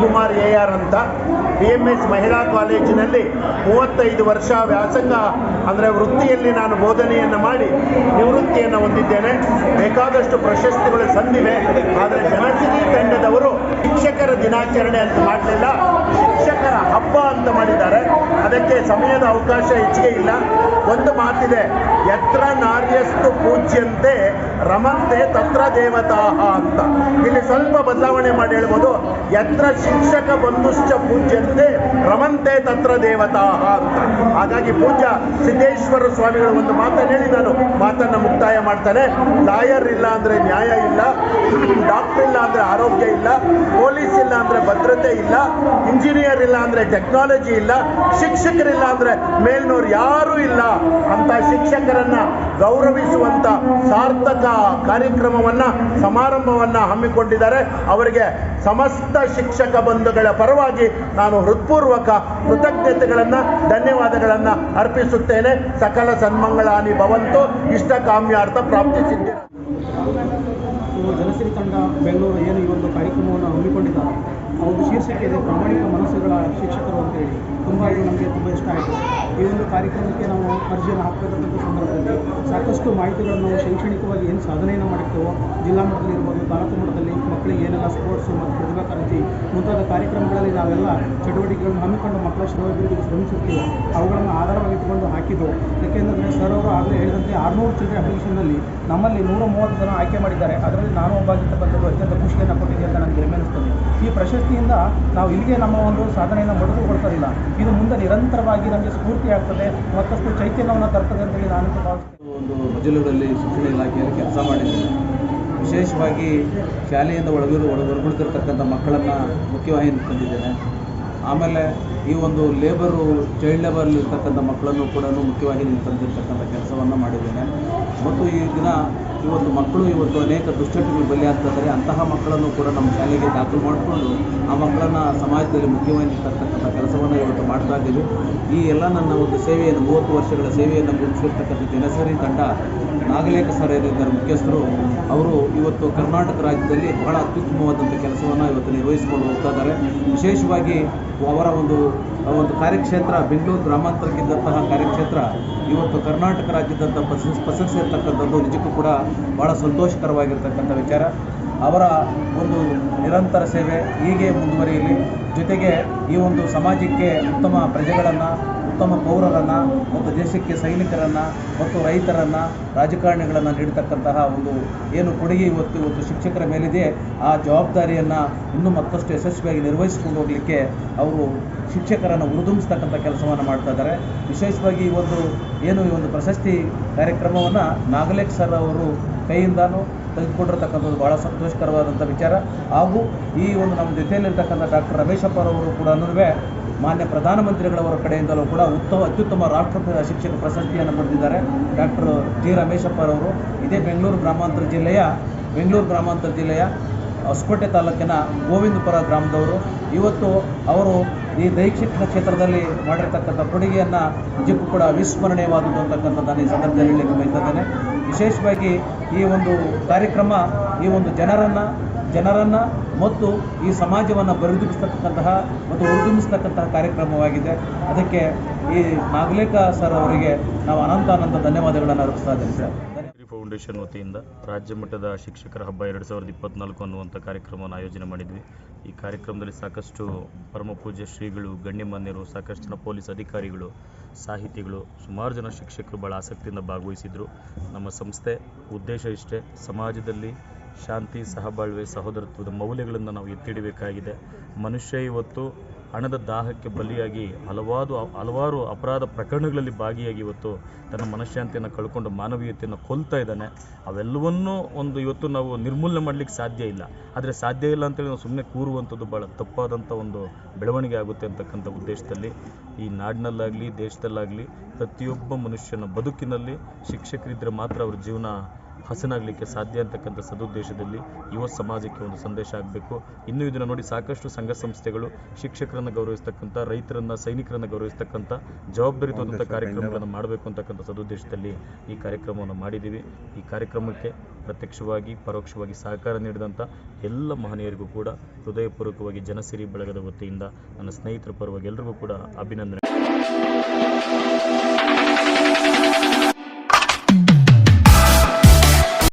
Shivakumar A R ಅಂತ B M S ಮಹಿಳಾ ಕಾಲೇಜಿನಲ್ಲಿ ಮೂವತ್ತೈದು ವರ್ಷ ವ್ಯಾಸಂಗ, ಅಂದರೆ ವೃತ್ತಿಯಲ್ಲಿ ನಾನು ಬೋಧನೆಯನ್ನು ಮಾಡಿ ನಿವೃತ್ತಿಯನ್ನು ಹೊಂದಿದ್ದೇನೆ. ಬೇಕಾದಷ್ಟು ಪ್ರಶಸ್ತಿಗಳು ಸಂದಿವೆ. ಆದರೆ ಜನಸಿರಿ ತಂಡದವರು ಶಿಕ್ಷಕರ ದಿನಾಚರಣೆ ಅಂತ ಮಾಡಲಿಲ್ಲ. ಶಿಕ್ಷಕರ ಹಬ್ಬ ಅಂತ ಮಾಡಿದ್ದಾರೆ. ಅದಕ್ಕೆ ಸಮಯದ ಅವಕಾಶ ಹೆಚ್ಚಿಗೆ ಇಲ್ಲ. ಒಂದು ಮಾತಿದೆ, ಯತ್ರ ನಾರ್ಯಸ್ತು ಪೂಜ್ಯಂತೆ, ರಮಂತೆ ತತ್ರ ದೇವತಾ ಅಂತ. ಇಲ್ಲಿ ಸ್ವಲ್ಪ ಬದಲಾವಣೆ ಮಾಡಿ ಹೇಳ್ಬೋದು, ಯತ್ರ ಶಿಕ್ಷಕ ಬಂಧುಶ್ಚ ಪೂಜ್ಯಂತೆ, ರಮಂತೆ ತತ್ರ ದೇವತಾ ಅಂತ. ಹಾಗಾಗಿ ಪೂಜ್ಯ ಸಿದ್ದೇಶ್ವರ ಸ್ವಾಮಿಗಳು ಒಂದು ಮಾತನ್ನು ಹೇಳಿ ನಾನು ಮಾತನ್ನು ಮುಕ್ತಾಯ ಮಾಡ್ತಾರೆ ಲಾಯರ್ ಇಲ್ಲ ಅಂದ್ರೆ ನ್ಯಾಯ ಇಲ್ಲ, ಡಾಕ್ಟರ್ ಇಲ್ಲ ಅಂದ್ರೆ ಆರೋಗ್ಯ ಇಲ್ಲ, ಪೊಲೀಸ್ ಇಲ್ಲ ಅಂದ್ರೆ ಭದ್ರತೆ ಇಲ್ಲ, ಇಂಜಿನಿಯರ್ ಇಲ್ಲ ಅಂದರೆ ಟೆಕ್ನಾಲಜಿ ಇಲ್ಲ, ಶಿಕ್ಷಕರಿಲ್ಲ ಅಂದ್ರೆ ಮೇಲ್ನೋರು ಯಾರು ಇಲ್ಲ ಅಂತ ಶಿಕ್ಷಕರನ್ನ ಗೌರವಿಸುವಂತ ಸಾರ್ಥಕ ಕಾರ್ಯಕ್ರಮವನ್ನ, ಸಮಾರಂಭವನ್ನ ಹಮ್ಮಿಕೊಂಡಿದ್ದಾರೆ. ಅವರಿಗೆ ಸಮಸ್ತ ಶಿಕ್ಷಕ ಬಂಧುಗಳ ಪರವಾಗಿ ನಾನು ಹೃತ್ಪೂರ್ವಕ ಕೃತಜ್ಞತೆಗಳನ್ನ, ಧನ್ಯವಾದಗಳನ್ನ ಅರ್ಪಿಸುತ್ತೇನೆ. ಸಕಲ ಸನ್ಮಂಗಳಾನಿ ಭವಂತು. ಇಷ್ಟ ಕಾಮ್ಯಾರ್ಥ ಪ್ರಾಪ್ತಿಸಿದ್ದೇನೆ ಇವು ಜನಸಿರಿ ತಂಡ ಬೆಂಗಳೂರು ಏನು ಈ ಒಂದು ಕಾರ್ಯಕ್ರಮವನ್ನು ಹಮ್ಮಿಕೊಂಡಿದ್ದಾರೆ ಆ ಒಂದು ಶೀರ್ಷಿಕೆ ಇದೆ ಪ್ರಾಮಾಣಿಕ ಮನಸ್ಸುಗಳ ಶಿಕ್ಷಕರು ಅಂತೇಳಿ. ತುಂಬ ಇದು ನಮಗೆ ತುಂಬ ಇಷ್ಟ ಆಯಿತು. ಈ ಒಂದು ಕಾರ್ಯಕ್ರಮಕ್ಕೆ ನಾವು ಅರ್ಜಿಯನ್ನು ಹಾಕಬೇಕಂತ ಸಂದರ್ಭದಲ್ಲಿ ಸಾಕಷ್ಟು ಮಾಹಿತಿಗಳನ್ನು ನಾವು ಶೈಕ್ಷಣಿಕವಾಗಿ ಏನು ಸಾಧನೆಯನ್ನು ಮಾಡಿರ್ತೇವೋ, ಜಿಲ್ಲಾ ಮಟ್ಟದಲ್ಲಿ ಇರ್ಬೋದು, ತಾಲೂಕು ಮಟ್ಟದಲ್ಲಿ ಮಕ್ಕಳಿಗೆ ಏನೆಲ್ಲ ಸ್ಪೋರ್ಟ್ಸು ಮತ್ತು ಪ್ರತಿಭಾ ಕಾರಂಜಿ ಮುಂತಾದ ಕಾರ್ಯಕ್ರಮಗಳಲ್ಲಿ ನಾವೆಲ್ಲ ಚಟುವಟಿಕೆಗಳನ್ನು ಹಮ್ಮಿಕೊಂಡು ಮಕ್ಕಳ ಶ್ರಮಗಳಿಗೆ ಶ್ರಮಿಸುತ್ತೀವಿ ಅವುಗಳನ್ನು ಆಧಾರವಾಗಿಟ್ಟುಕೊಂಡು ಹಾಕಿದ್ದು. ಯಾಕೆಂದರೆ ಸರ್ ಅವರು ಆಗಲೇ ಹೇಳಿದಂತೆ ಆರುನೂರು ಚಿಲ್ಡ್ರೆ ಅಪ್ಲಿಕೇಶನ್ನಲ್ಲಿ ನಮ್ಮಲ್ಲಿ ನೂರ ಮೂವತ್ತು ಜನ ಆಯ್ಕೆ ಮಾಡಿದ್ದಾರೆ. ಅದರಲ್ಲಿ ನಾನು ಒಬ್ಬಾಗಿರ್ತಕ್ಕಂಥದ್ದು ಅತ್ಯಂತ ಖುಷಿಯನ್ನು ಕೊಟ್ಟಿದೆ ಅಂತ ನನಗೆ ಹೆಮ್ಮೆ ಅನಿಸ್ತದೆ ಈ ಪ್ರಶಸ್ತಿಯಿಂದ ನಾವು ಇಲ್ಲಿಗೆ ನಮ್ಮ ಒಂದು ಸಾಧನೆಯನ್ನು ಮೊಟಕುಗೊಳಿಸೋದಿಲ್ಲ ಇದು ಮುಂದೆ ನಿರಂತರವಾಗಿ ನಮಗೆ ಸ್ಫೂರ್ತಿ ಆಗ್ತದೆ, ಮತ್ತಷ್ಟು ಚೈತನ್ಯವನ್ನು ತರ್ತದೆ ಅಂತೇಳಿ ನಾನು ಒಂದು ಮಜಲೂರಲ್ಲಿ ಶಿಕ್ಷಣ ಇಲಾಖೆಯಲ್ಲಿ ಕೆಲಸ ಮಾಡಿದ್ದೇನೆ. ವಿಶೇಷವಾಗಿ ಶಾಲೆಯಿಂದ ಒಳಗಿರು ಒಳ ಹೊರಗುಳಿತಿರ್ತಕ್ಕಂಥ ಮಕ್ಕಳನ್ನು ಮುಖ್ಯವಾಹಿನಿ ತಂದಿದ್ದೇನೆ. ಆಮೇಲೆ ಈ ಒಂದು ಲೇಬರು ಚೈಲ್ಡ್ ಲೇಬರಲ್ಲಿ ಇರ್ತಕ್ಕಂಥ ಮಕ್ಕಳನ್ನು ಕೂಡ ಮುಖ್ಯವಾಗಿ ತಂದಿರ್ತಕ್ಕಂಥ ಕೆಲಸವನ್ನು ಮಾಡಿದ್ದೇನೆ. ಮತ್ತು ಈ ದಿನ ಇವತ್ತು ಮಕ್ಕಳು ಇವತ್ತು ಅನೇಕ ದುಶ್ಚಟಗಳಿಗೆ ಬಲಿಯಾಗ್ತಿದ್ದಾರೆ ಅಂತಹ ಮಕ್ಕಳನ್ನು ಕೂಡ ನಮ್ಮ ಶಾಲೆಗೆ ದಾಖಲು ಮಾಡಿಕೊಂಡು ಆ ಮಕ್ಕಳನ್ನು ಸಮಾಜದಲ್ಲಿ ಮುಖ್ಯವಾಗಿ ತರ್ತಕ್ಕಂಥ ಕೆಲಸವನ್ನು ಇವತ್ತು ಮಾಡ್ತಾ ಇದ್ದೀವಿ. ಈ ಎಲ್ಲ ನನ್ನ ಒಂದು ಸೇವೆಯನ್ನು, ಮೂವತ್ತು ವರ್ಷಗಳ ಸೇವೆಯನ್ನು ಗುರುತಿಸಿರ್ತಕ್ಕಂಥ ದಿನಸರಿ ತಂಡ ನಾಗಲೇಖ ಸರ್ ಏನಿದ್ದಾರೆ ಮುಖ್ಯಸ್ಥರು, ಅವರು ಇವತ್ತು ಕರ್ನಾಟಕ ರಾಜ್ಯದಲ್ಲಿ ಬಹಳ ಅತ್ಯುತ್ತಮವಾದಂಥ ಕೆಲಸವನ್ನು ಇವತ್ತು ನಿರ್ವಹಿಸಿಕೊಂಡು ಹೋಗ್ತಾ ಇದ್ದಾರೆ. ವಿಶೇಷವಾಗಿ ಅವರ ಒಂದು ಒಂದು ಕಾರ್ಯಕ್ಷೇತ್ರ, ಬೆಂಗಳೂರು ಗ್ರಾಮಾಂತರಕ್ಕಿದ್ದಂತಹ ಕಾರ್ಯಕ್ಷೇತ್ರ, ಇವತ್ತು ಕರ್ನಾಟಕ ರಾಜ್ಯದಂಥ ಪ್ರಶಸ್ತಿ ಪ್ರಶಸ್ತಿ ಇರ್ತಕ್ಕಂಥದ್ದು ನಿಜಕ್ಕೂ ಕೂಡ ಭಾಳ ಸಂತೋಷಕರವಾಗಿರ್ತಕ್ಕಂಥ ವಿಚಾರ. ಅವರ ಒಂದು ನಿರಂತರ ಸೇವೆ ಹೀಗೆ ಮುಂದುವರಿಯಲಿ. ಜೊತೆಗೆ ಈ ಒಂದು ಸಮಾಜಕ್ಕೆ ಉತ್ತಮ ಪ್ರಜೆಗಳನ್ನು ಉತ್ತಮ ಪೌರರನ್ನು ಮತ್ತು ದೇಶಕ್ಕೆ ಸೈನಿಕರನ್ನು ಮತ್ತು ರೈತರನ್ನು ರಾಜಕಾರಣಿಗಳನ್ನು ನೀಡತಕ್ಕಂತಹ ಒಂದು ಏನು ಕೊಡುಗೆ ಇವತ್ತು ಇವತ್ತು ಶಿಕ್ಷಕರ ಮೇಲಿದೆ, ಆ ಜವಾಬ್ದಾರಿಯನ್ನು ಇನ್ನೂ ಮತ್ತಷ್ಟು ಯಶಸ್ವಿಯಾಗಿ ನಿರ್ವಹಿಸಿಕೊಂಡು ಹೋಗಲಿಕ್ಕೆ ಅವರು ಶಿಕ್ಷಕರನ್ನು ಹುರಿದುಂಬಿಸ್ತಕ್ಕಂಥ ಕೆಲಸವನ್ನು ಮಾಡ್ತಾ ಇದ್ದಾರೆ. ವಿಶೇಷವಾಗಿ ಈ ಒಂದು ಏನು ಈ ಒಂದು ಪ್ರಶಸ್ತಿ ಕಾರ್ಯಕ್ರಮವನ್ನು ನಾಗಲೇಖ್ ಸರ್ ಅವರು ಕೈಯಿಂದಾನು ತೆಗೆದುಕೊಂಡಿರ್ತಕ್ಕಂಥದ್ದು ಭಾಳ ಸಂತೋಷಕರವಾದಂಥ ವಿಚಾರ. ಹಾಗೂ ಈ ಒಂದು ನಮ್ಮ ಜೊತೆಯಲ್ಲಿರ್ತಕ್ಕಂಥ ಡಾಕ್ಟರ್ ರಮೇಶಪ್ಪರವರು ಕೂಡ ಮಾನ್ಯ ಪ್ರಧಾನಮಂತ್ರಿಗಳವರ ಕಡೆಯಿಂದಲೂ ಕೂಡ ಉತ್ತಮ, ಅತ್ಯುತ್ತಮ ರಾಷ್ಟ್ರ ಶಿಕ್ಷಕ ಪ್ರಶಸ್ತಿಯನ್ನು ಪಡೆದಿದ್ದಾರೆ. Doctor G. ರಮೇಶಪ್ಪರವರು, ಇದೇ ಬೆಂಗಳೂರು ಗ್ರಾಮಾಂತರ ಜಿಲ್ಲೆಯ, ಬೆಂಗಳೂರು ಗ್ರಾಮಾಂತರ ಜಿಲ್ಲೆಯ ಹೊಸಕೋಟೆ ತಾಲೂಕಿನ ಗೋವಿಂದಪುರ ಗ್ರಾಮದವರು. ಇವತ್ತು ಅವರು ಈ ದೈಹಿಕ ಶಿಕ್ಷಣ ಕ್ಷೇತ್ರದಲ್ಲಿ ಮಾಡಿರ್ತಕ್ಕಂಥ ಕೊಡುಗೆಯನ್ನು ನಿಜಕ್ಕೂ ಕೂಡ ಅವಿಸ್ಮರಣೀಯವಾದದ್ದು ಅಂತಕ್ಕಂಥದ್ದನ್ನು ಈ ಸಂದರ್ಭದಲ್ಲಿ ಹೇಳಲಿಕ್ಕೆ ವಿಶೇಷವಾಗಿ ಈ ಒಂದು ಕಾರ್ಯಕ್ರಮ, ಈ ಒಂದು ಜನರನ್ನು ಜನರನ್ನು ಮತ್ತು ಈ ಸಮಾಜವನ್ನು ಬರಿದುಬಿಸ್ತಕ್ಕಂತಹ ಮತ್ತು ಹುರಿದುಂಬಿಸ್ತಕ್ಕಂತಹ ಕಾರ್ಯಕ್ರಮವಾಗಿದೆ. ಅದಕ್ಕೆ ಈ ನಾಗಲೇಖ ಸರ್ ಅವರಿಗೆ ನಾವು ಅನಂತ ಅನಂತ ಧನ್ಯವಾದಗಳನ್ನು ಅರ್ಪಿಸ್ತಾ ಇದ್ದೇವೆ ಸರ್. ಶ್ರೀ ಫೌಂಡೇಶನ್ ವತಿಯಿಂದ ರಾಜ್ಯ ಮಟ್ಟದ ಶಿಕ್ಷಕರ ಹಬ್ಬ ಎರಡು ಸಾವಿರದ ಇಪ್ಪತ್ನಾಲ್ಕು ಅನ್ನುವಂಥ ಕಾರ್ಯಕ್ರಮವನ್ನು ಆಯೋಜನೆ ಮಾಡಿದ್ವಿ. ಈ ಕಾರ್ಯಕ್ರಮದಲ್ಲಿ ಸಾಕಷ್ಟು ಪರಮಪೂಜ್ಯ ಶ್ರೀಗಳು ಗಣ್ಯಮಾನ್ಯರು ಸಾಕಷ್ಟು ಜನ ಪೊಲೀಸ್ ಅಧಿಕಾರಿಗಳು ಸಾಹಿತಿಗಳು ಸುಮಾರು ಜನ ಶಿಕ್ಷಕರು ಭಾಳ ಆಸಕ್ತಿಯಿಂದ ಭಾಗವಹಿಸಿದರು. ನಮ್ಮ ಸಂಸ್ಥೆ ಉದ್ದೇಶ ಇಷ್ಟೇ ಸಮಾಜದಲ್ಲಿ ಶಾಂತಿ, ಸಹಬಾಳ್ವೆ, ಸಹೋದರತ್ವದ ಮೌಲ್ಯಗಳನ್ನು ನಾವು ಎತ್ತಿಡಬೇಕಾಗಿದೆ ಮನುಷ್ಯ ಇವತ್ತು ಹಣದ ದಾಹಕ್ಕೆ ಬಲಿಯಾಗಿ ಹಲವಾರು ಹಲವಾರು ಅಪರಾಧ ಪ್ರಕರಣಗಳಲ್ಲಿ ಭಾಗಿಯಾಗಿ ಇವತ್ತು ತನ್ನ ಮನಃಶಾಂತಿಯನ್ನು ಕಳ್ಕೊಂಡು ಮಾನವೀಯತೆಯನ್ನು ಕೊಲ್ತಾ ಇದ್ದಾನೆ. ಅವೆಲ್ಲವನ್ನೂ ಒಂದು ಇವತ್ತು ನಾವು ನಿರ್ಮೂಲನೆ ಮಾಡಲಿಕ್ಕೆ ಸಾಧ್ಯ ಇಲ್ಲ. ಆದರೆ ಸಾಧ್ಯ ಇಲ್ಲ ಅಂತೇಳಿ ನಾವು ಸುಮ್ಮನೆ ಕೂರುವಂಥದ್ದು ಭಾಳ ತಪ್ಪಾದಂಥ ಒಂದು ಬೆಳವಣಿಗೆ ಆಗುತ್ತೆ ಅಂತಕ್ಕಂಥ ಉದ್ದೇಶದಲ್ಲಿ. ಈ ನಾಡಿನಲ್ಲಾಗಲಿ, ದೇಶದಲ್ಲಾಗಲಿ ಪ್ರತಿಯೊಬ್ಬ ಮನುಷ್ಯನ ಬದುಕಿನಲ್ಲಿ ಶಿಕ್ಷಕರಿದ್ದರೆ ಮಾತ್ರ ಅವ್ರ ಜೀವನ ಹಸನಾಗಲಿಕ್ಕೆ ಸಾಧ್ಯ ಅಂತಕ್ಕಂಥ ಸದುದ್ದೇಶದಲ್ಲಿ ಯುವ ಸಮಾಜಕ್ಕೆ ಒಂದು ಸಂದೇಶ ಆಗಬೇಕು. ಇನ್ನು ಇದನ್ನು ನೋಡಿ ಸಾಕಷ್ಟು ಸಂಘ ಸಂಸ್ಥೆಗಳು ಶಿಕ್ಷಕರನ್ನು ಗೌರವಿಸ್ತಕ್ಕಂಥ ರೈತರನ್ನು ಸೈನಿಕರನ್ನು ಗೌರವಿಸ್ತಕ್ಕಂಥ ಜವಾಬ್ದಾರಿಯುತವಾದಂಥ ಕಾರ್ಯಕ್ರಮಗಳನ್ನು ಮಾಡಬೇಕು ಅಂತಕ್ಕಂಥ ಸದುದ್ದೇಶದಲ್ಲಿ ಈ ಕಾರ್ಯಕ್ರಮವನ್ನು ಮಾಡಿದ್ದೀವಿ ಈ ಕಾರ್ಯಕ್ರಮಕ್ಕೆ ಪ್ರತ್ಯಕ್ಷವಾಗಿ ಪರೋಕ್ಷವಾಗಿ ಸಹಕಾರ ನೀಡಿದಂಥ ಎಲ್ಲ ಮಹನೀಯರಿಗೂ ಕೂಡ ಹೃದಯಪೂರ್ವಕವಾಗಿ ಜನಸಿರಿ ಬಳಗದ ವತಿಯಿಂದ ನನ್ನ ಸ್ನೇಹಿತರ ಪರವಾಗಿ ಎಲ್ರಿಗೂ ಕೂಡ ಅಭಿನಂದನೆ.